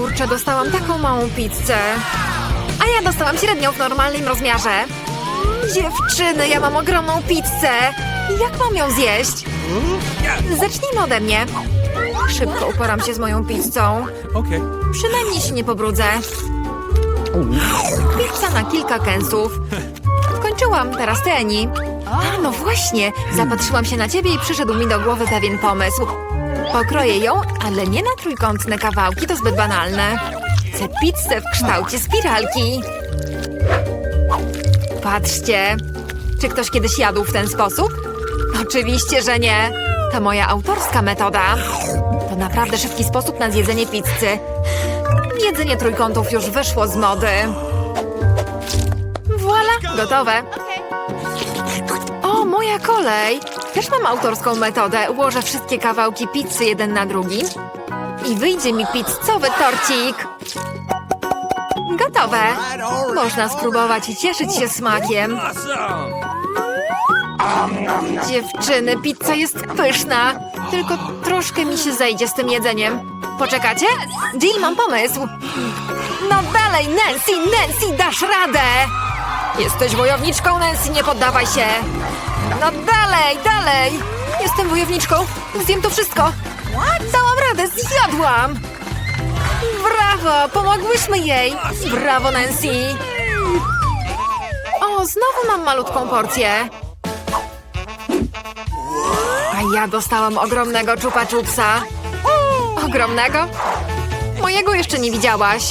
Kurczę, dostałam taką małą pizzę. A ja dostałam średnią w normalnym rozmiarze. Dziewczyny, ja mam ogromną pizzę. Jak mam ją zjeść? Zacznijmy ode mnie. Szybko uporam się z moją pizzą. Okay. Przynajmniej się nie pobrudzę. Pizza na kilka kęsów. Skończyłam, teraz ty, Eni. A, no właśnie, zapatrzyłam się na ciebie i przyszedł mi do głowy pewien pomysł. Pokroję ją, ale nie na trójkątne kawałki, to zbyt banalne. Chcę pizzę w kształcie spiralki. Patrzcie, czy ktoś kiedyś jadł w ten sposób? Oczywiście, że nie. To moja autorska metoda. To naprawdę szybki sposób na zjedzenie pizzy. Jedzenie trójkątów już wyszło z mody. Voila, gotowe. O, moja kolej. Też mam autorską metodę. Ułożę wszystkie kawałki pizzy jeden na drugi. I wyjdzie mi pizzowy torcik. Gotowe. Można spróbować i cieszyć się smakiem. Dziewczyny, pizza jest pyszna. Tylko troszkę mi się zejdzie z tym jedzeniem. Poczekacie? Jill, mam pomysł. No dalej, Nancy, Nancy, dasz radę! Jesteś wojowniczką, Nancy, nie poddawaj się. No dalej, dalej! Jestem wojowniczką. Zjem to wszystko. Dałam radę, zjadłam! Brawo, pomogłyśmy jej! Brawo, Nancy! O, znowu mam malutką porcję. A ja dostałam ogromnego czupa czupsa. Ogromnego? Mojego jeszcze nie widziałaś.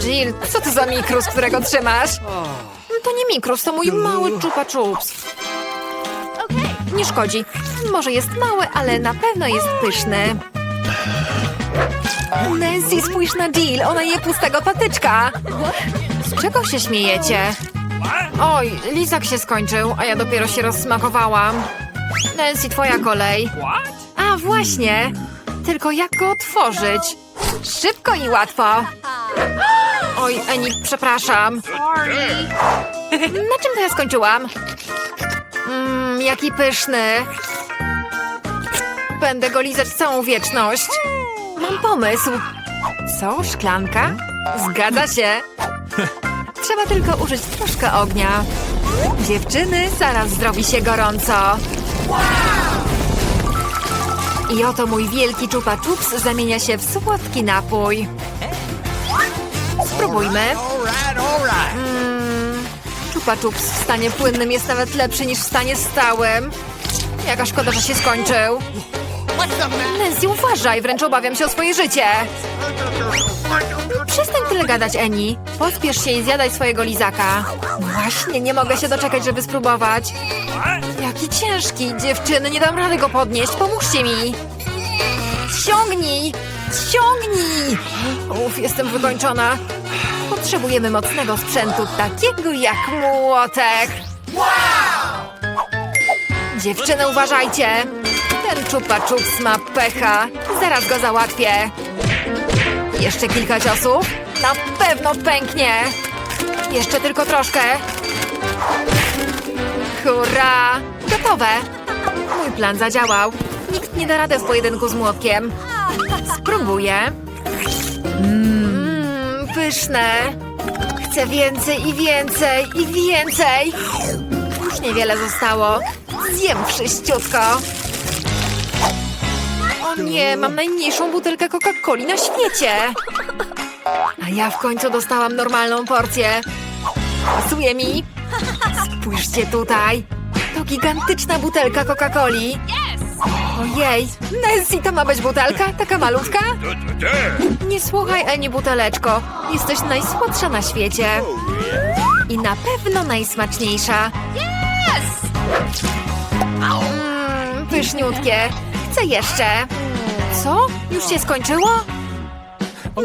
Jill, co to za mikrus, którego trzymasz? To nie mikrus, to mój mały czupa czups. Nie szkodzi. Może jest mały, ale na pewno jest pyszny. Nancy, spójrz na Jill, ona je pustego patyczka. Z czego się śmiejecie? Oj, lizak się skończył, a ja dopiero się rozsmakowałam. Nancy, twoja kolej. A, właśnie. Tylko jak go otworzyć? Szybko i łatwo. Oj, Eni, przepraszam. Na czym to ja skończyłam? Mmm, jaki pyszny. Będę go lizać całą wieczność. Mam pomysł. Co, szklanka? Zgadza się. Trzeba tylko użyć troszkę ognia. Dziewczyny, zaraz zrobi się gorąco. I oto mój wielki czupa czups zamienia się w słodki napój. Spróbujmy. Czups w stanie płynnym jest nawet lepszy niż w stanie stałym. Jaka szkoda, że się skończył. Nancy, uważaj, wręcz obawiam się o swoje życie. Przestań tyle gadać, Eni. Pospiesz się i zjadaj swojego lizaka. Właśnie, nie mogę się doczekać, żeby spróbować. Jaki ciężki, dziewczyny, nie dam rady go podnieść, pomóżcie mi. Ściągnij! Ściągnij! Uf, jestem wykończona. Potrzebujemy mocnego sprzętu, takiego jak młotek. Dziewczyny, uważajcie! Ten czupa czups ma pecha. Zaraz go załatwię. Jeszcze kilka ciosów. Na pewno pęknie. Jeszcze tylko troszkę. Hurra! Gotowe! Mój plan zadziałał. Nikt nie da rady w pojedynku z młotkiem. Spróbuję. Pyszne. Chcę więcej i więcej i więcej. Już niewiele zostało. Zjem wszyściutko. O nie, mam najmniejszą butelkę Coca-Coli na świecie. A ja w końcu dostałam normalną porcję. Pasuje mi. Spójrzcie tutaj. To gigantyczna butelka Coca-Coli. Ojej, Nancy, to ma być butelka? Taka malutka? Nie słuchaj, Eni, buteleczko. Jesteś najsłodsza na świecie. I na pewno najsmaczniejsza. Mmm, pyszniutkie. Chcę jeszcze. Co? Już się skończyło?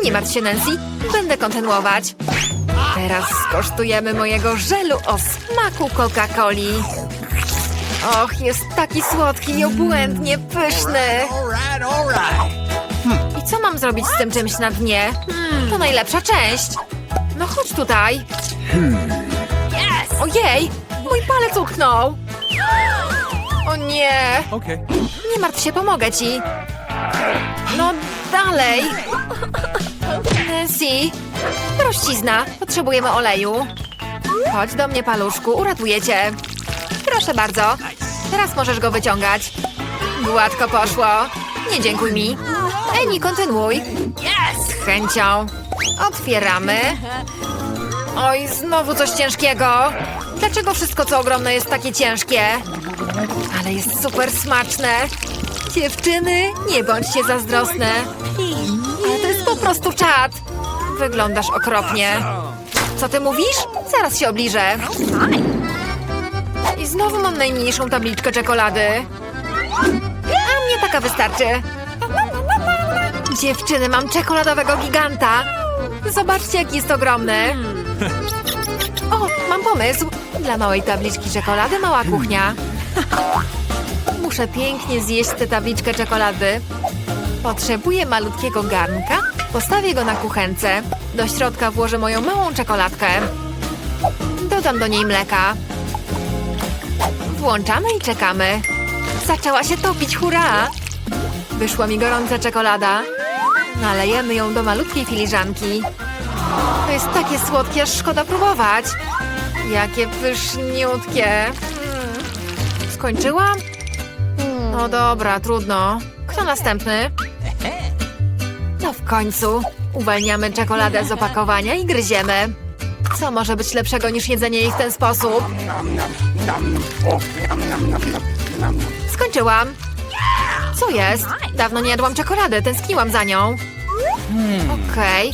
Nie martw się, Nancy. Będę kontynuować. Teraz skosztujemy mojego żelu o smaku Coca-Coli. Och, jest taki słodki i obłędnie pyszny. Right. I co mam zrobić z tym czymś na dnie? To najlepsza część. No chodź tutaj. Ojej, mój palec utknął. O nie, nie martw się, pomogę ci. No dalej. Nancy! Prościzna, potrzebujemy oleju. Chodź do mnie, paluszku, uratuję cię. Proszę bardzo. Teraz możesz go wyciągać. Gładko poszło. Nie dziękuj mi. Eni, kontynuuj. Z chęcią. Otwieramy. Oj, znowu coś ciężkiego. Dlaczego wszystko co ogromne jest takie ciężkie? Ale jest super smaczne. Dziewczyny, nie bądźcie zazdrosne. Ale to jest po prostu czad. Wyglądasz okropnie. Co ty mówisz? Zaraz się obliżę. Znowu mam najmniejszą tabliczkę czekolady. A mnie taka wystarczy. Dziewczyny, mam czekoladowego giganta. Zobaczcie, jaki jest ogromny. O, mam pomysł. Dla małej tabliczki czekolady mała kuchnia. Muszę pięknie zjeść tę tabliczkę czekolady. Potrzebuję malutkiego garnka. Postawię go na kuchence. Do środka włożę moją małą czekoladkę. Dodam do niej mleka. Włączamy i czekamy. Zaczęła się topić, hurra! Wyszła mi gorąca czekolada. Nalejemy ją do malutkiej filiżanki. To jest takie słodkie, aż szkoda próbować. Jakie pyszniutkie. Mm. Skończyłam? No dobra, trudno. Kto następny? No w końcu. Uwalniamy czekoladę z opakowania i gryziemy. Co może być lepszego niż jedzenie jej w ten sposób? Skończyłam. Co jest? Dawno nie jadłam czekolady, tęskniłam za nią. Okej.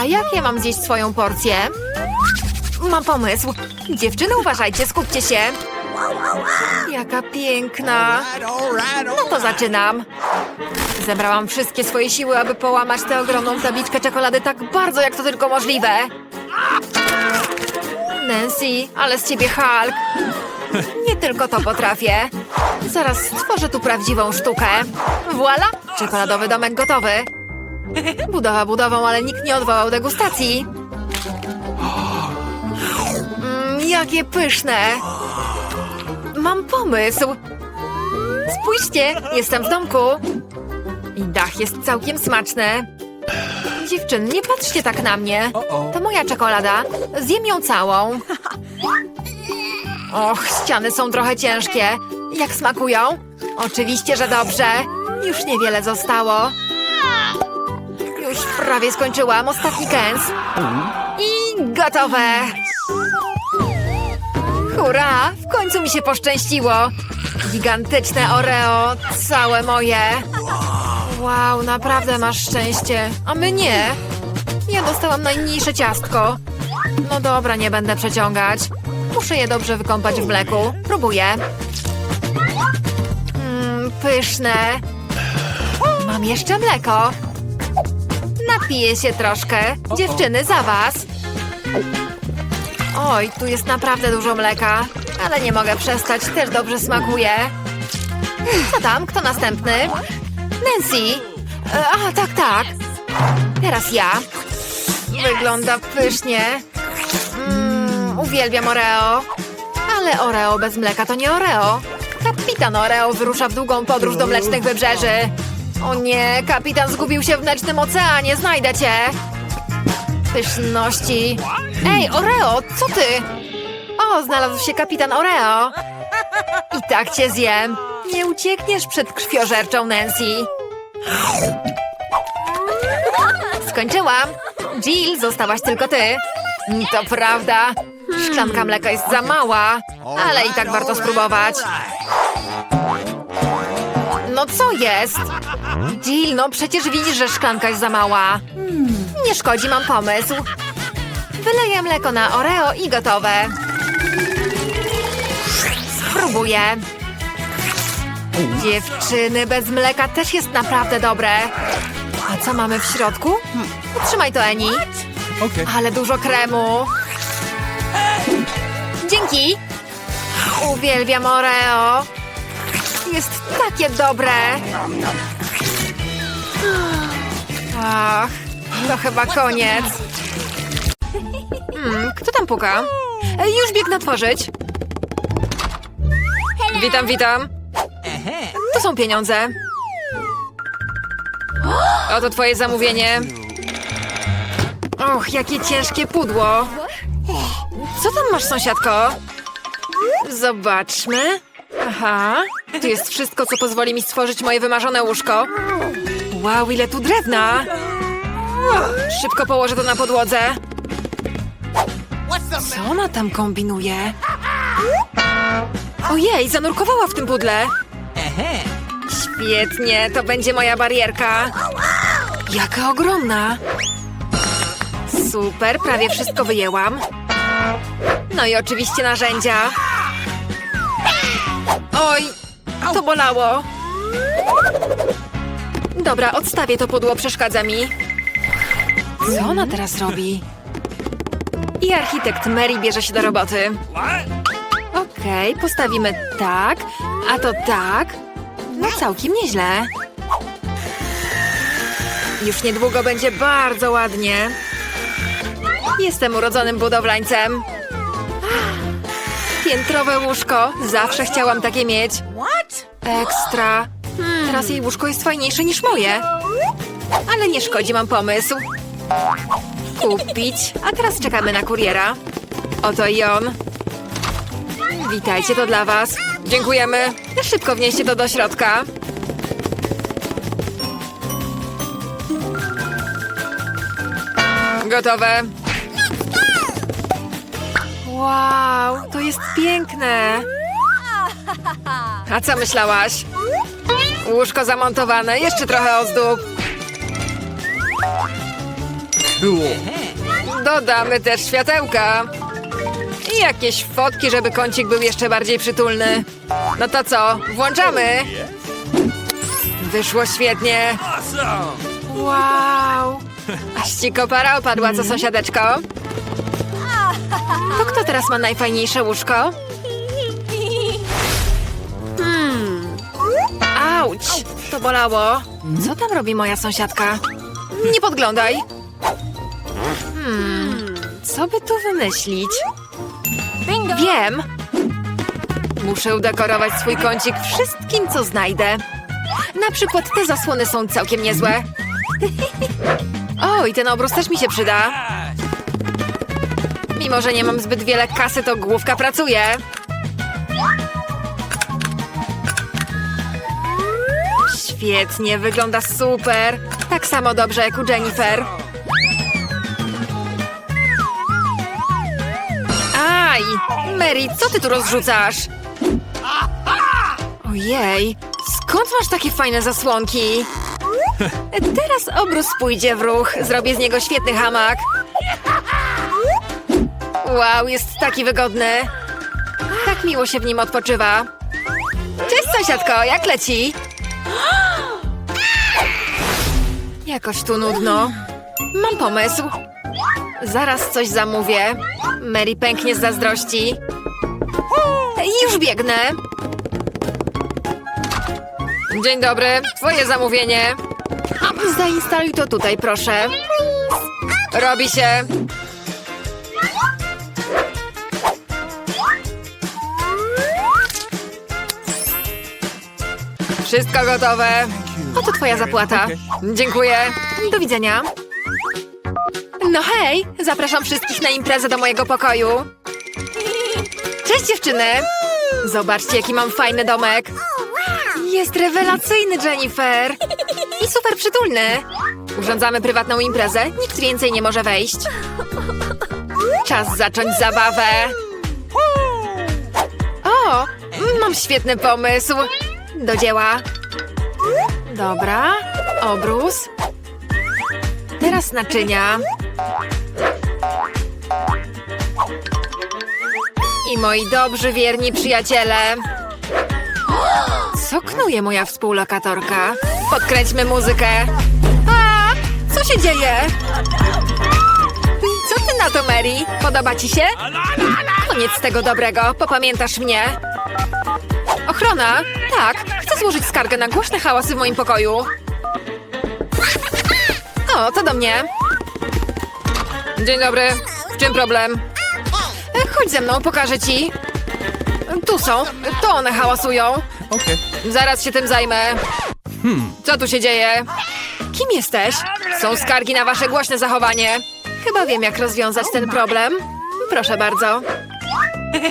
A jak ja mam zjeść swoją porcję? Mam pomysł. Dziewczyny, uważajcie, skupcie się. Jaka piękna. No to zaczynam. Zebrałam wszystkie swoje siły, aby połamać tę ogromną tabliczkę czekolady tak bardzo, jak to tylko możliwe. Nancy, ale z ciebie Hulk. Tylko to potrafię. Zaraz stworzę tu prawdziwą sztukę. Voila! Czekoladowy domek gotowy. Budowa budową, ale nikt nie odwołał degustacji. Mm, jakie pyszne! Mam pomysł. Spójrzcie, jestem w domku. I dach jest całkiem smaczny. Dziewczyny, nie patrzcie tak na mnie. To moja czekolada. Zjem ją całą. Och, ściany są trochę ciężkie. Jak smakują? Oczywiście, że dobrze. Już niewiele zostało. Już prawie skończyłam. Ostatni kęs. I gotowe. Hurra! W końcu mi się poszczęściło. Gigantyczne Oreo, całe moje. Wow, naprawdę masz szczęście. A my nie. Ja dostałam najmniejsze ciastko. No dobra, nie będę przeciągać. Muszę je dobrze wykąpać w mleku. Próbuję. Mmm, pyszne. Mam jeszcze mleko. Napiję się troszkę. Dziewczyny, za was. Oj, tu jest naprawdę dużo mleka. Ale nie mogę przestać, też dobrze smakuje. Co tam? Kto następny? Nancy! E, A, tak, tak. Teraz ja. Wygląda pysznie. Mm, uwielbiam Oreo. Ale Oreo bez mleka to nie Oreo. Kapitan Oreo wyrusza w długą podróż do mlecznych wybrzeży. O nie, kapitan zgubił się w mlecznym oceanie. Znajdę cię. Pyszności. Ej, Oreo, co ty? O, znalazł się kapitan Oreo. I tak cię zjem. Nie uciekniesz przed krwiożerczą Nancy. Skończyłam. Jill, zostałaś tylko ty. To prawda. Szklanka mleka jest za mała, ale i tak warto spróbować. No co jest? Jill, no przecież widzisz, że szklanka jest za mała. Nie szkodzi, mam pomysł. Wyleję mleko na Oreo i gotowe. Spróbuję. Dziewczyny, bez mleka też jest naprawdę dobre. A co mamy w środku? Trzymaj to, Eni. Ale dużo kremu. Dzięki. Uwielbiam Oreo. Jest takie dobre. Ach, to chyba koniec. Hmm, kto tam puka? Ej, Już biegnę otworzyć. Witam, witam. To są pieniądze. Oto twoje zamówienie. Och, jakie ciężkie pudło. Co tam masz, sąsiadko? Zobaczmy. Aha, tu jest wszystko, co pozwoli mi stworzyć moje wymarzone łóżko. Wow, ile tu drewna! Szybko położę to na podłodze. Co ona tam kombinuje? Ojej, zanurkowała w tym pudle. Świetnie, to będzie moja barierka. Jaka ogromna. Super, prawie wszystko wyjęłam. No i oczywiście narzędzia. Oj, to bolało. Dobra, odstawię to pudło, przeszkadza mi. Co ona teraz robi? I architekt Mary bierze się do roboty. Okej, postawimy tak, a to tak. No całkiem nieźle. Już niedługo będzie bardzo ładnie. Jestem urodzonym budowlańcem. Piętrowe łóżko. Zawsze chciałam takie mieć. Ekstra. Teraz jej łóżko jest fajniejsze niż moje. Ale nie szkodzi, mam pomysł. Kupić. A teraz czekamy na kuriera. Oto i on. Witajcie, to dla was. Dziękujemy. Szybko wnieście to do środka. Gotowe. Wow, to jest piękne. A co myślałaś? Łóżko zamontowane, jeszcze trochę ozdób. Dodamy też światełka. I jakieś fotki, żeby kącik był jeszcze bardziej przytulny. No to co, włączamy? Wyszło świetnie. Wow! Aż ci kopara opadła, co sąsiadeczko? To kto teraz ma najfajniejsze łóżko? Hmm. Auć! To bolało. Co tam robi moja sąsiadka? Nie podglądaj. Hmm. Co by tu wymyślić? Wiem! Muszę udekorować swój kącik wszystkim, co znajdę. Na przykład te zasłony są całkiem niezłe. O, i ten obrus też mi się przyda. Mimo, że nie mam zbyt wiele kasy, to główka pracuje. Świetnie, wygląda super. Tak samo dobrze jak u Jennifer. Aj! Mary, co ty tu rozrzucasz? Ojej, skąd masz takie fajne zasłonki? Teraz obrus pójdzie w ruch. Zrobię z niego świetny hamak. Wow, jest taki wygodny. Tak miło się w nim odpoczywa. Cześć, sąsiadko, jak leci? Jakoś tu nudno. Mam pomysł. Zaraz coś zamówię. Mary pęknie z zazdrości. Już biegnę. Dzień dobry, twoje zamówienie. Zainstaluj to tutaj, proszę. Robi się. Wszystko gotowe. Oto twoja zapłata. Dziękuję. Do widzenia. No hej, zapraszam wszystkich na imprezę do mojego pokoju. Cześć dziewczyny. Zobaczcie, jaki mam fajny domek. Jest rewelacyjny, Jennifer. I super przytulny. Urządzamy prywatną imprezę. Nikt więcej nie może wejść. Czas zacząć zabawę. O, mam świetny pomysł. Do dzieła. Dobra, obrus. Teraz naczynia. I moi dobrzy, wierni przyjaciele. Co knuje moja współlokatorka? Podkręćmy muzykę. A, co się dzieje? Co ty na to, Mary? Podoba ci się? Koniec tego dobrego, popamiętasz mnie. Ochrona? Tak, złożyć skargę na głośne hałasy w moim pokoju. O, to do mnie. Dzień dobry. W czym problem? Chodź ze mną, pokażę ci. Tu są. To one hałasują. Okay. Zaraz się tym zajmę. Co tu się dzieje? Kim jesteś? Są skargi na wasze głośne zachowanie. Chyba wiem, jak rozwiązać ten problem. Proszę bardzo.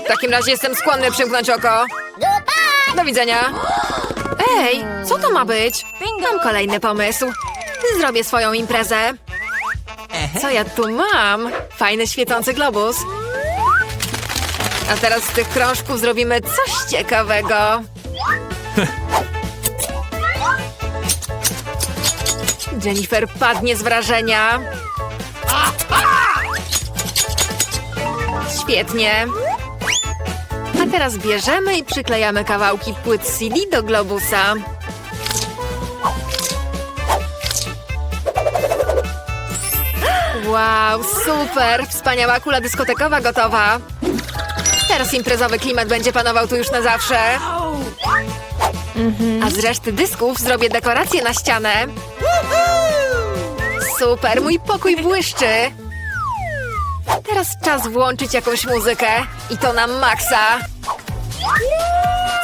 W takim razie jestem skłonny przymknąć oko. Do widzenia. Ej, co to ma być? Mam kolejny pomysł. Zrobię swoją imprezę. Co ja tu mam? Fajny świecący globus. A teraz z tych krążków zrobimy coś ciekawego. Jennifer padnie z wrażenia. Świetnie. Teraz bierzemy i przyklejamy kawałki płyt CD do globusa. Wow, super! Wspaniała kula dyskotekowa gotowa. Teraz imprezowy klimat będzie panował tu już na zawsze. A z reszty dysków zrobię dekorację na ścianę. Super, mój pokój błyszczy. Teraz czas włączyć jakąś muzykę. I to na maksa.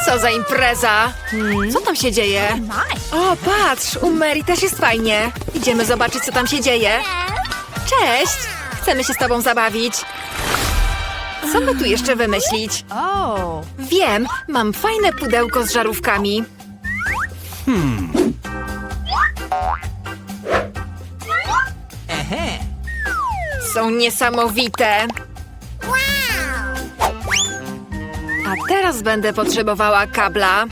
Co za impreza! Co tam się dzieje? O, patrz, u Mary też jest fajnie. Idziemy zobaczyć, co tam się dzieje. Cześć! Chcemy się z tobą zabawić. Co by tu jeszcze wymyślić? Wiem, mam fajne pudełko z żarówkami. Uh-huh. Są niesamowite. A teraz będę potrzebowała kabla.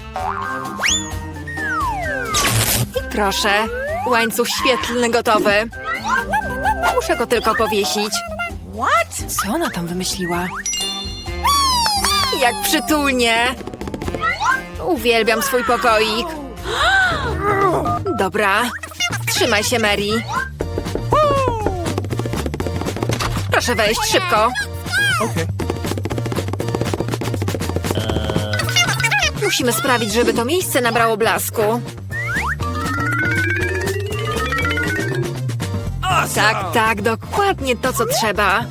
Proszę, łańcuch świetlny gotowy. Muszę go tylko powiesić. What? Co ona tam wymyśliła? Jak przytulnie! Uwielbiam swój pokoik. Dobra, trzymaj się, Mary. Proszę wejść szybko. Okay. Musimy sprawić, żeby to miejsce nabrało blasku. Tak, tak, dokładnie to, co trzeba.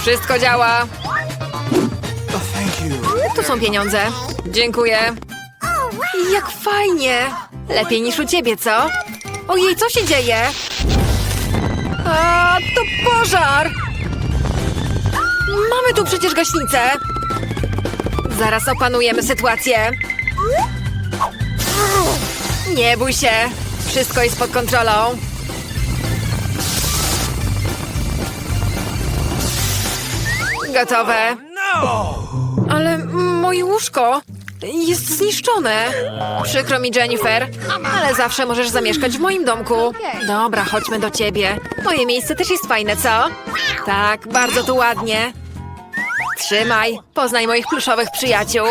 Wszystko działa. Oh. Tu są pieniądze. Dziękuję. Jak fajnie! Lepiej niż u ciebie, co? Ojej, co się dzieje? A, to pożar! Mamy tu przecież gaśnicę. Zaraz opanujemy sytuację. Nie bój się. Wszystko jest pod kontrolą. Gotowe. No! Ale moje łóżko jest zniszczone. Przykro mi, Jennifer, ale zawsze możesz zamieszkać w moim domku. Dobra, chodźmy do ciebie. Moje miejsce też jest fajne, co? Tak, bardzo tu ładnie. Trzymaj, poznaj moich pluszowych przyjaciół.